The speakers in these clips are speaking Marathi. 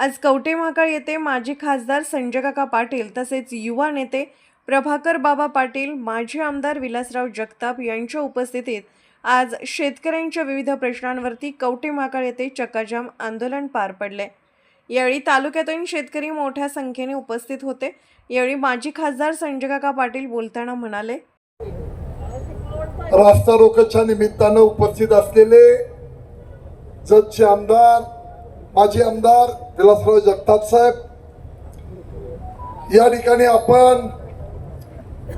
आज कवटेमहाकाळ येथे माजी खासदार संजय काका पाटील तसेच युवा नेते प्रभाकर बाबा पाटील माजी आमदार विलासराव जगताप यांच्या उपस्थितीत आज शेतकऱ्यांच्या विविध प्रश्नांवरती कवटे महाकाळ येथे चक्काजाम आंदोलन पार पडले. यावेळी तालुक्यातून शेतकरी मोठ्या संख्येने उपस्थित होते. यावेळी माजी खासदार संजय काका पाटील बोलताना म्हणाले रास्ता रोकोच्या निमित्तानं उपस्थित असलेले जतचे आमदार माजी आमदार विलासराव जगताप साहेब. या ठिकाणी आपण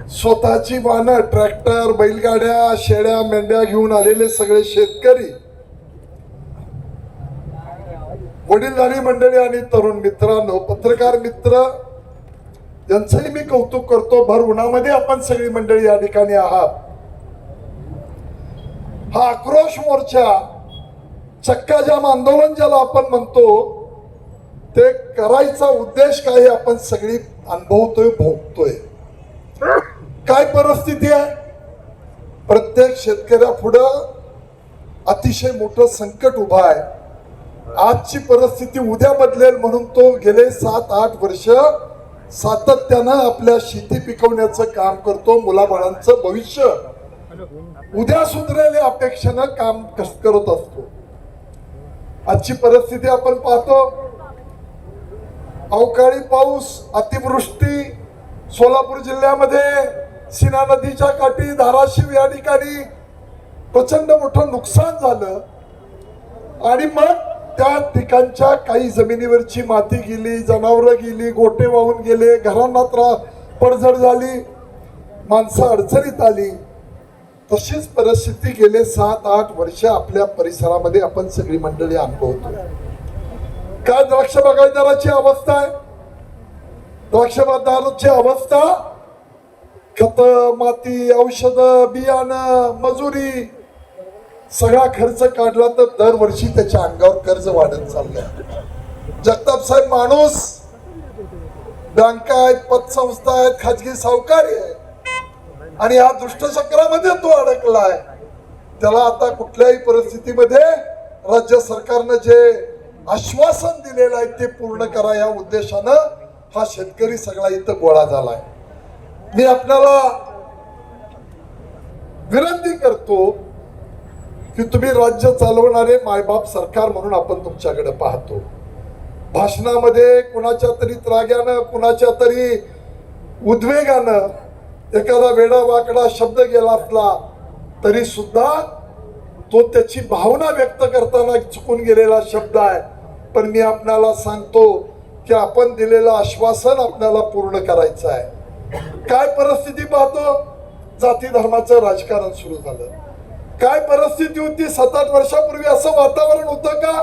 स्वतःची वाहनं ट्रॅक्टर बैलगाड्या शेळ्या मेंढ्या घेऊन आलेले सगळे शेतकरी वडीलधारी मंडळी आणि तरुण मित्रांनो पत्रकार मित्र यांचंही मी कौतुक करतो. भर उन्हामध्ये आपण सगळी मंडळी या ठिकाणी आहात. हा आक्रोश मोर्चा चक्काजाम आंदोलन ज्याला आपण म्हणतो ते करायचा उद्देश काय हे आपण सगळी अनुभवतोय भोगतोय. काय परिस्थिती आहे? प्रत्येक शेतकऱ्या पुढं अतिशय मोठं संकट उभं आहे. आजची परिस्थिती उद्या बदलेल म्हणून तो गेले सात आठ वर्ष सातत्यानं आपल्या शेती पिकवण्याचं काम करतो मुलाबाळांचं भविष्य. उद्या सुधरेल्या अपेक्षेनं काम करत असतो. आजची परिस्थिती आपण पाहतो. अवकाळी पाऊस अतिवृष्टी सोलापूर जिल्ह्यामध्ये सीना नदीच्या काठी धाराशिव या ठिकाणी प्रचंड मोठं नुकसान झालं. आणि मग त्या ठिकाणच्या काही जमिनीवरची माती गेली जनावरं गेली गोटे वाहून गेले घरांना त्रास पडझड झाली माणसं अडचणीत आली. तशीच परिस्थिती गेले सात आठ वर्ष आपल्या परिसरामध्ये आपण सगळी मंडळी अनुभवतो. काय द्राक्ष बागायदाराची अवस्था आहे? द्राक्ष बागायतदाराची अवस्था? खत माती औषध बियाणं मजुरी सगळा खर्च काढला तर दरवर्षी त्याच्या अंगावर कर्ज वाढत चाललंय. जगताप साहेब माणूस बँका आहेत पतसंस्था आहेत खाजगी सावकारी आहेत. आणि या दुष्टचक्रामध्ये तो अडकलाय. त्याला आता कुठल्याही परिस्थितीमध्ये राज्य सरकारनं जे आश्वासन दिलेलं आहे ते पूर्ण करा या उद्देशानं हा शेतकरी सगळा इथं गोळा झालाय. मी आपल्याला विनंती करतो की तुम्ही राज्य चालवणारे मायबाप सरकार म्हणून आपण तुमच्याकडे पाहतो. भाषणामध्ये कुणाच्या तरी त्राग्यानं कुणाच्या तरी उद्वेगानं एखादा वेडा वाकडा शब्द गेला असला तरी सुद्धा तो त्याची भावना व्यक्त करताना चुकून गेलेला शब्द आहे. पण मी आपणाला सांगतो की आपण दिलेलं आश्वासन आपल्याला पूर्ण करायचं आहे. काय परिस्थिती पाहतो? जाती धर्माचं राजकारण सुरू झालं. काय परिस्थिती होती? सात आठ वर्षापूर्वी असं वातावरण होतं का?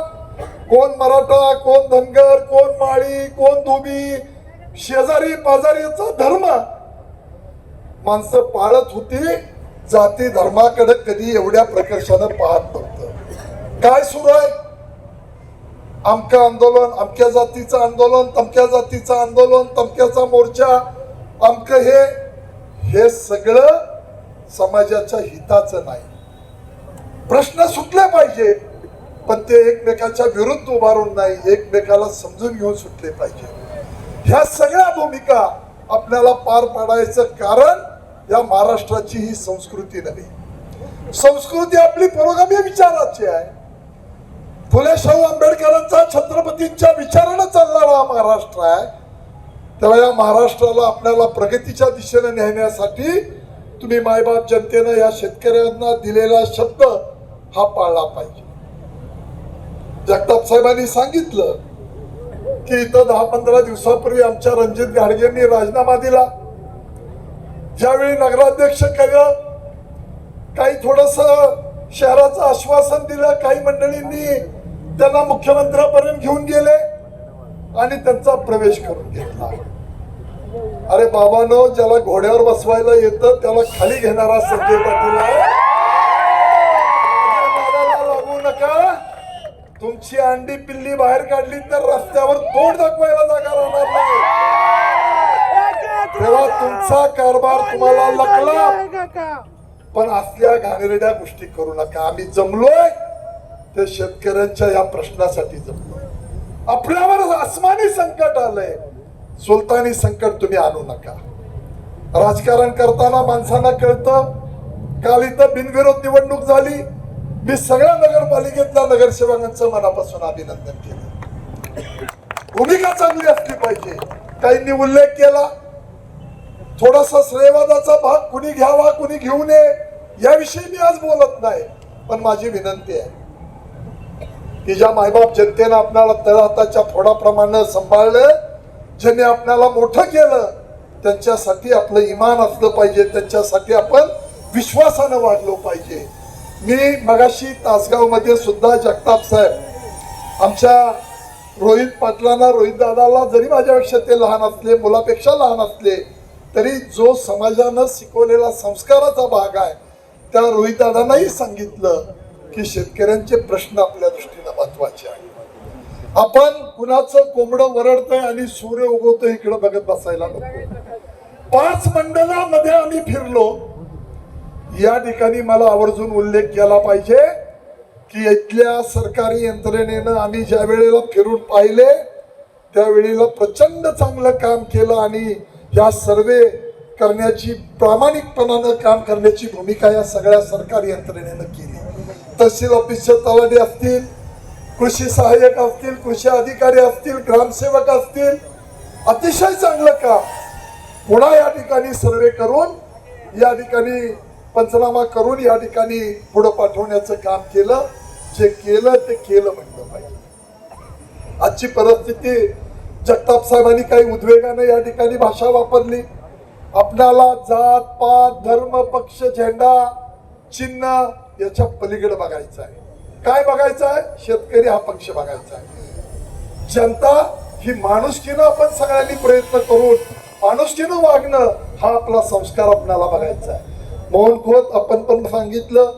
कोण मराठा कोण धनगर कोण माळी कोण धोबी शेजारी पाजारीचा धर्म माणसं पाळत होती जाती धर्माकडे कधी एवढ्या प्रकर्षानं पाहत नव्हतं. काय सुरू आहे? आमचं आंदोलन अमक्या जातीचं आंदोलन तमक्या जातीचं आंदोलन तमक्याचा मोर्चा अमक हे हे सगळं समाजाच्या हिताचं नाही. प्रश्न सुटले पाहिजे पण ते एकमेकाच्या विरुद्ध उभारून नाही एकमेकाला समजून घेऊन सुटले पाहिजे. ह्या सगळ्या भूमिका आपल्याला पार पाडायचं कारण या महाराष्ट्राची ही संस्कृती नव्हे. संस्कृती आपली पुरोगामी विचाराची आहे. फुले शाहू आंबेडकरांचा छत्रपतींच्या विचारानं चालणारा हा महाराष्ट्र आहे. तेव्हा या महाराष्ट्राला आपल्याला प्रगतीच्या दिशेने नेण्यासाठी तुम्ही मायबाप जनतेनं या शेतकऱ्यांना दिलेला शब्द हा पाळला पाहिजे. जगताप साहेबांनी सांगितलं की इथं दहा पंधरा दिवसापूर्वी आमच्या रणजित घाडगेंनी राजीनामा दिला. ज्यावेळी नगराध्यक्ष केलं काही थोडस शहराचं आश्वासन दिलं काही मंडळींनी त्यांना मुख्यमंत्र्यापर्यंत घेऊन गेले आणि त्यांचा प्रवेश करून घेतला. अरे बाबानो ज्याला घोड्यावर बसवायला येतं त्याला खाली घेणारा संजय पाटील लागू नका. तुमची अंडी पिल्ली बाहेर काढली तर रस्त्यावर तोंड दाखवायला जागा राहणार नाही. तेव्हा तुमचा कारभार तुम्हाला लकला पण असल्या घाणेरड्या गोष्टी करू नका. आम्ही जमलोय. ते शेतकऱ्यांच्या या प्रश्नासाठी जमलोय. आपल्यावर आसमानी संकट आलंय. सुलतानी संकट तुम्ही आणू नका. राजकारण करताना माणसांना कळतं. काल इथं बिनविरोध निवडणूक झाली. मी सगळ्या नगरपालिकेतल्या नगरसेवकांचं मनापासून अभिनंदन केलं. भूमिका चांगली असली पाहिजे. काहींनी उल्लेख केला. थोडासा श्रेयवादाचा भाग कुणी घ्यावा कुणी घेऊ नये याविषयी मी आज बोलत नाही. पण माझी विनंती आहे की ज्या मायबाप जनतेनं आपल्याला तळहाताच्या फोडाप्रमाणे सांभाळलं ज्यांनी आपल्याला मोठं केलं त्यांच्यासाठी आपलं इमान असलं पाहिजे त्यांच्यासाठी आपण विश्वासानं वाढलो पाहिजे. मी मगाशी तासगावमध्ये सुद्धा जगताप साहेब आमच्या रोहित पाटलांना रोहित दादाला जरी माझ्यापेक्षा ते लहान असले मुलापेक्षा लहान असले तरी जो समाजानं शिकवलेला संस्काराचा भाग आहे त्या रोहित सांगितलं की शेतकऱ्यांचे प्रश्न आपल्या दृष्टीनं महत्त्वाचे आहे आपण कुणाचं कोंबडं वरडतंय आणि सूर्य उगवतोय इकडे बघत बसायला नको. पाच मंडळामध्ये आम्ही फिरलो. या ठिकाणी मला आवर्जून उल्लेख केला पाहिजे की इथल्या सरकारी यंत्रणेनं आम्ही ज्या वेळेला फिरून पाहिले त्यावेळेला प्रचंड चांगलं काम केलं आणि या सर्वे करण्याची प्रामाणिकपणानं काम करण्याची भूमिका या सगळ्या सरकारी यंत्रणेनं केली. तहसील ऑफिसचे तलाठी असतील कृषी सहाय्यक असतील कृषी अधिकारी असतील ग्रामसेवक असतील अतिशय चांगलं काम. पुन्हा या ठिकाणी सर्वे करून या ठिकाणी पंचनामा करून या ठिकाणी पुढं पाठवण्याचं काम केलं. जे केलं ते केलं म्हणलं पाहिजे. आजची परिस्थिती जगताप साहेबांनी काही उद्वेगाने या ठिकाणी भाषा वापरली. आपल्याला जात पात धर्म पक्ष झेंडा चिन्ह याच्या पलीकडे बघायचं आहे. काय बघायचं आहे? शेतकरी हा पक्ष बघायचा आहे. जनता ही माणुसकीनं आपण सगळ्यांनी प्रयत्न करून माणुसकीनं वागणं हा आपला संस्कार आपल्याला बघायचा आहे. मोहन खोत आपण पण सांगितलं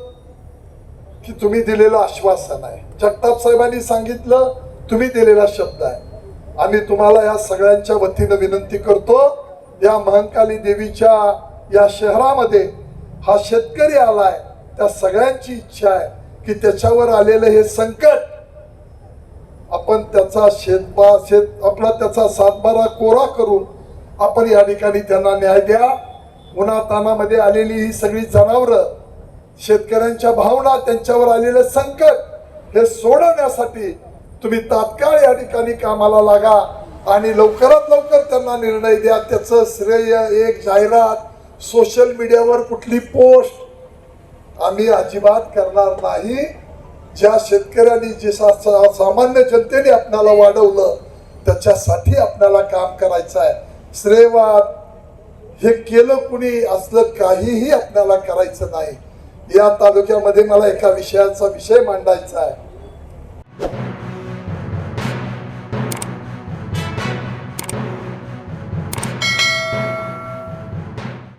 की तुम्ही दिलेलं आश्वासन आहे. जगताप साहेबांनी सांगितलं तुम्ही दिलेला शब्द आहे. आम्ही तुम्हाला या सगळ्यांच्या वतीनं विनंती करतो या महंकाली देवीच्या या शहरामध्ये हा शेतकरी आलाय त्या सगळ्यांची इच्छा आहे की त्याच्यावर आलेलं हे संकट आपण त्याचा शेतबा शेत आपला त्याचा सातबारा कोरा करून आपण या ठिकाणी त्यांना न्याय द्या. उन्हातानामध्ये आलेली ही सगळी जनावरं शेतकऱ्यांच्या भावना त्यांच्यावर आलेलं संकट हे सोडवण्यासाठी तुम्ही तात्काळ या ठिकाणी कामाला लागा आणि लवकरात लवकर त्यांना निर्णय द्या. त्याचं श्रेय एक जाहिरात सोशल मीडियावर कुठली पोस्ट आम्ही अजिबात करणार नाही. ज्या शेतकऱ्यांनी जे सा- सा- सामान्य जनतेने आपल्याला वाढवलं त्याच्यासाठी आपल्याला काम करायचं आहे. श्रेयवाद हे केलं कुणी असलं काहीही आपल्याला करायचं नाही. या तालुक्यामध्ये मला एका विषयाचा विषय मांडायचा आहे.